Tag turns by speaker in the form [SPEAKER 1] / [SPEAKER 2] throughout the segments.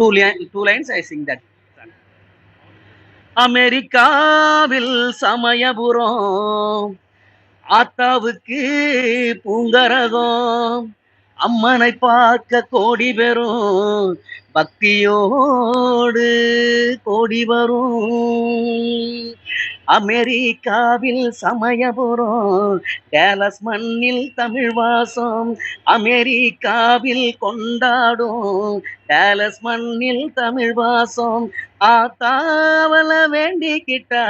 [SPEAKER 1] Two li- two lines I அமெரிக்காவில் சமயபுரம் ஆத்தாவுக்கு பூங்கரகம் அம்மனை பார்க்க கோடி பெறும் பக்தியோடு கோடி வரும். அமெரிக்காவில் சமயபுரம் டேலஸ் மண்ணில் தமிழ் வாசம் அமெரிக்காவில் கொண்டாடும் டேலஸ் மண்ணில் தமிழ் வாசம். ஆத்தாவல வேண்டிக்கிட்டா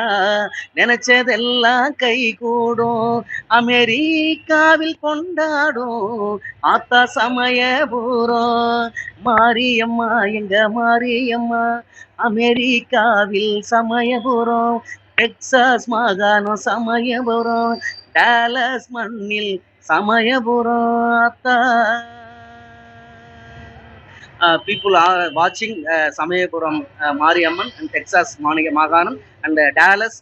[SPEAKER 1] நினைச்சதெல்லாம் கை கூடும் அமெரிக்காவில் கொண்டாடும் ஆத்தா சமயபுரம். மாரியம்மா எங்க மாரியம்மா? அமெரிக்காவில் சமயபுரம். டெக்சாஸ் மாகாணம் சமயபுரம் டாலஸ் மண்ணில் சமயபுரம் அத்தா. பீப்புள் ஆர் வாட்சிங் சமயபுரம் மாரியம்மன் அண்ட் டெக்சாஸ் மாநில மாகாணம் அண்ட் டாலஸ்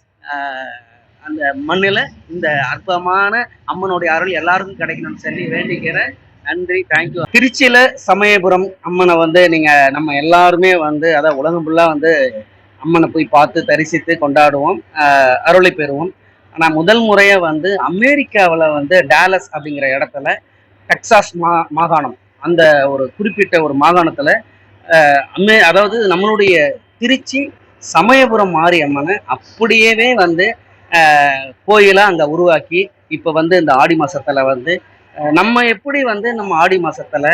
[SPEAKER 1] அந்த மண்ணில் இந்த அற்புதமான அம்மனுடைய அருள் எல்லாருக்கும் கிடைக்கணும்னு சொல்லி வேண்டிக்கிறேன். நன்றி தேங்க்யூ திருச்சியில சமயபுரம் அம்மனை வந்து நீங்க நம்ம எல்லாருமே வந்து அதான் உலகம் ஃபுல்லாக வந்து அம்மனை போய் பார்த்து தரிசித்து கொண்டாடுவோம் அருளை பெறுவோம். ஆனால் முதல் முறையாக வந்து அமெரிக்காவில் வந்து டேலஸ் அப்படிங்கிற இடத்துல டெக்சாஸ் மா மாகாணம் அந்த ஒரு குறிப்பிட்ட ஒரு மாகாணத்தில் அம்மே அதாவது நம்மளுடைய திருச்சி சமயபுரம் மாரியம்மனை அப்படியே வந்து கோயிலாக அங்கே உருவாக்கி இப்போ வந்து இந்த ஆடி மாதத்தில் வந்து நம்ம எப்படி வந்து நம்ம ஆடி மாதத்தில்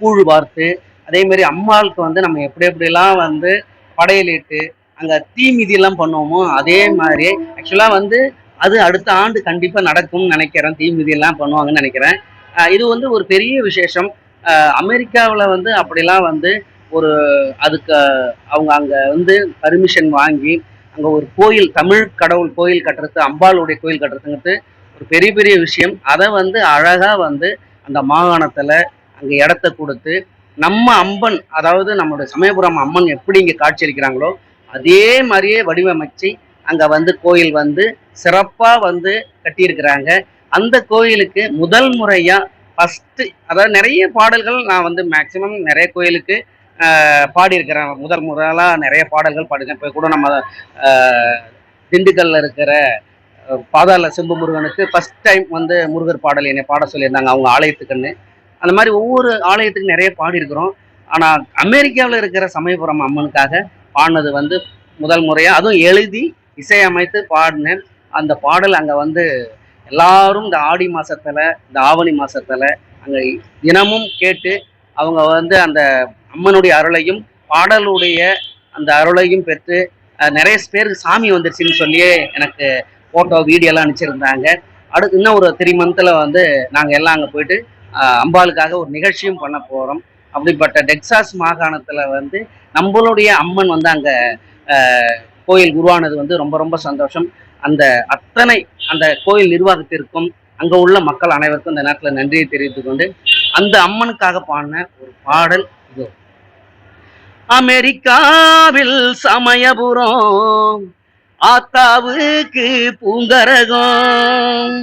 [SPEAKER 1] கூழ் வார்த்து அதேமாரி அம்மாளுக்கு வந்து நம்ம எப்படி எப்படிலாம் வந்து படையலிட்டு அங்கே தீ மிதியெல்லாம் பண்ணுவோமோ அதே மாதிரி ஆக்சுவலாக வந்து அது அடுத்த ஆண்டு கண்டிப்பாக நடக்கும்னு நினைக்கிறேன். தீ மிதியெல்லாம் பண்ணுவாங்கன்னு நினைக்கிறேன். இது வந்து ஒரு பெரிய விசேஷம். அமெரிக்காவில் வந்து அப்படிலாம் வந்து ஒரு அதுக்கு அவங்க அங்கே வந்து பர்மிஷன் வாங்கி அங்கே ஒரு கோயில் தமிழ் கடவுள் கோயில் கட்டுறது அம்பாளுடைய கோயில் கட்டுறதுங்கிறது ஒரு பெரிய பெரிய விஷயம். அதை வந்து அழகாக வந்து அந்த மாகாணத்தில் அங்கே இடத்த கொடுத்து நம்ம அம்பன் அதாவது நம்மளுடைய சமயபுரம் அம்மன் எப்படி இங்கே காட்சியளிக்கிறாங்களோ அதே மாதிரியே வடிவமைச்சு அங்கே வந்து கோயில் வந்து சிறப்பாக வந்து கட்டியிருக்கிறாங்க. அந்த கோயிலுக்கு முதல் முறையாக ஃபஸ்ட்டு அதாவது நிறைய பாடல்கள் நான் வந்து மேக்சிமம் நிறைய கோயிலுக்கு பாடியிருக்கிறேன். முதல் முதலாக நிறைய பாடல்கள் பாடியிருக்கேன். இப்போ கூட நம்ம திண்டுக்கல்ல இருக்கிற பாதாள செம்பு முருகனுக்கு ஃபஸ்ட் டைம் வந்து முருகர் பாடல் என்னை பாட சொல்லியிருந்தாங்க. அவங்க ஆலயத்துக்குன்னு. அந்த மாதிரி ஒவ்வொரு ஆலயத்துக்கு நிறைய பாடியிருக்கிறோம். ஆனால் அமெரிக்காவில் இருக்கிற சமயபுரம் அம்மனுக்காக பாடினது வந்து முதல் முறையாக அதுவும் எழுதி இசையமைத்து பாடினேன். அந்த பாடல் அங்கே வந்து எல்லாரும் இந்த ஆடி மாதத்தில் இந்த ஆவணி மாதத்தில் அங்கே தினமும் கேட்டு அவங்க வந்து அந்த அம்மனுடைய அருளையும் பாடலுடைய அந்த அருளையும் பெற்று நிறைய பேருக்கு சாமி வந்துருச்சுன்னு சொல்லியே எனக்கு ஃபோட்டோ வீடியோலாம் அனுப்பிச்சிருந்தாங்க. அடுத்து இன்னும் ஒரு த்ரீ மந்த்தில் வந்து நாங்கள் எல்லாம் அங்கே போயிட்டு அம்பாளுக்காக ஒரு நிகழ்ச்சியும் பண்ண போகிறோம் அப்படிப்பட்ட டெக்சாஸ் மாகாணத்தில் வந்து நம்மளுடைய அம்மன் வந்து அங்கே கோயில் உருவானது வந்து ரொம்ப ரொம்ப சந்தோஷம். அந்த அத்தனை அந்த கோயில் நிர்வாகத்திற்கும் அங்கே உள்ள மக்கள் அனைவருக்கும் இந்த நேரத்தில் நன்றியை தெரிவித்துக் கொண்டு அந்த அம்மனுக்காக பாடின ஒரு பாடல் இதோ. அமெரிக்காவில் சமயபுரம் ஆத்தாவுக்கு பூங்கரகம்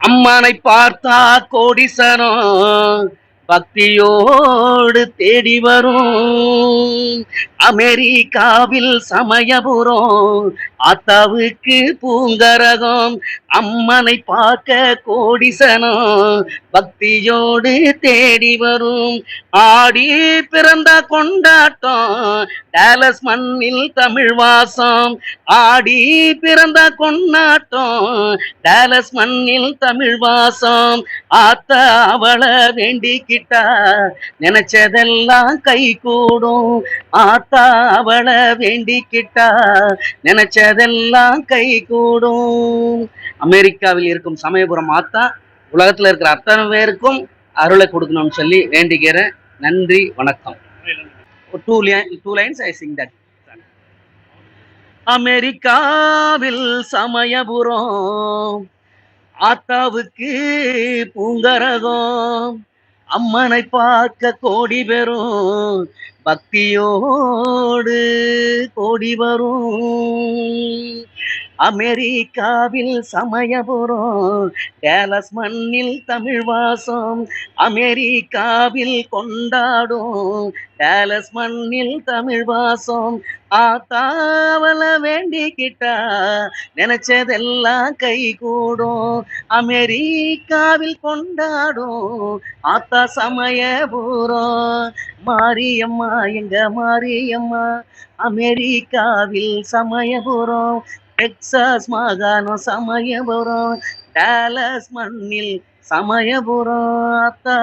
[SPEAKER 1] அம்மனை பார்த்தா கோடிசனம் பக்தியோடு தேடி வரும். அமெரிக்காவில் சமயபுரம் ஆத்தாவுக்கு பூங்கரகம் அம்மனை பார்க்க கோடிசனம் பக்தியோடு தேடி வரும். ஆடி பிறந்த கொண்டாட்டம் டேலஸ் மண்ணில் தமிழ் வாசம். ஆடி பிறந்த கொண்டாட்டம் டேலஸ் மண்ணில் தமிழ் வாசம். ஆத்தா அவளை வேண்டிக்கிட்டா நினைச்சதெல்லாம் கை கூடும் ஆத்தா அவளை வேண்டிக்கிட்டா நினைச்ச நினைச்சதெல்லாம் கை கூடும் அமெரிக்காவில் இருக்கும் சமயபுரம் ஆத்தா உலகத்துல இருக்கிற அத்தனை பேருக்கும் அருளை கொடுக்கணும்னு சொல்லி வேண்டிக்கிறேன் நன்றி வணக்கம். Two two lines I sing that அமெரிக்காவில் சமயபுரம் ஆத்தாவுக்கு பூங்கரகம். அம்மனை பார்க்க கோடி பெறும். பக்தியோடு கோடி வரும். அமெரிக்காவில் சமயபுரம் டேலஸ் மண்ணில் தமிழ் வாசம் அமெரிக்காவில் கொண்டாடும் டேலஸ் மண்ணில் தமிழ் வாசம். ஆத்தாவல வேண்டிக்கிட்டா நினைச்சதெல்லாம் கை கூடும் அமெரிக்காவில் கொண்டாடும் ஆத்தா சமயபுரம். மாரியம்மா எங்க மாரியம்மா அமெரிக்காவில் சமயபுரம். டெக்சாஸ் மாகாணம் சமயபுரம் டாலஸ் மண்ணில் சமயபுரம் அத்தா